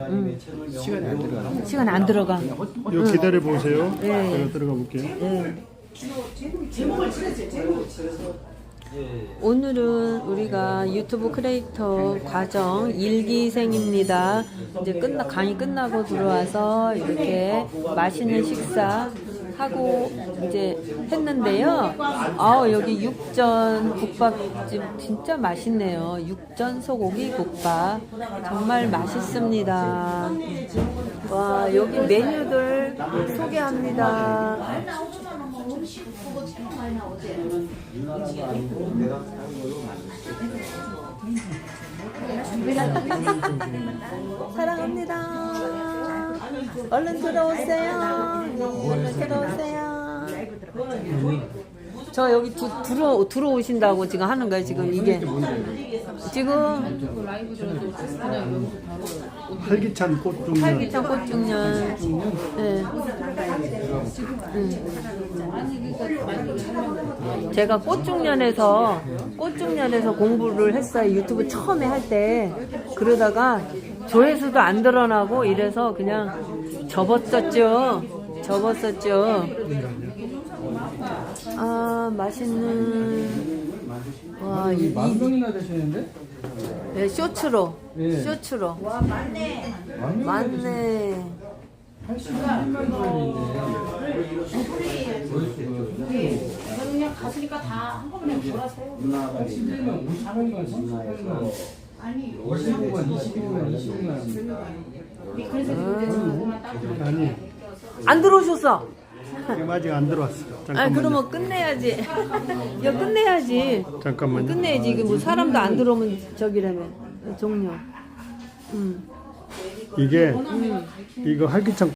시간이 안 들어가. 시간 안 들어가. 이거 기다려 보세요. 네. 제가 들어가 볼게요. 예. 오늘은 우리가 유튜브 크리에이터 과정 일기생입니다. 이제 끝나 강의 끝나고 들어와서 이렇게 맛있는 식사 하고 이제 했는데요. 아 여기 육전 국밥집 진짜 맛있네요. 육전 소고기 국밥 정말 맛있습니다. 와 여기 메뉴들 소개합니다. 사랑합니다. 얼른 들어오세요. 들어오세요. 저 여기 두, 들어 들어오신다고 지금 하는 거예요. 지금 이게 지금 활기찬 꽃중년. 활기찬 꽃중년. 네. 음. 제가 꽃중년에서 꽃중년에서 공부를 했어요. 유튜브 처음에 할 때 그러다가 조회수도 안 드러나고 이래서 그냥 접었었죠. 접었었죠. 아 맛있는 와 이, 이 만병이나 되시는데? 네, 쇼츠로 예. 쇼츠로 맞네 81만 원인데. 그냥 갔으니까 다 한꺼번에 몰아세요. 81만 58만 38만 아니, 25만 25만 25만 그래서 그만 딱 아니, 안 들어오셨어 지금 아직 안 들어왔어. 아 잠깐만요. 그러면 끝내야지 야 끝내야지 잠깐만요. 끝내야지 이게 뭐 사람도 안 들어오면 저기라며 종료 음. 이게 이거 활기찬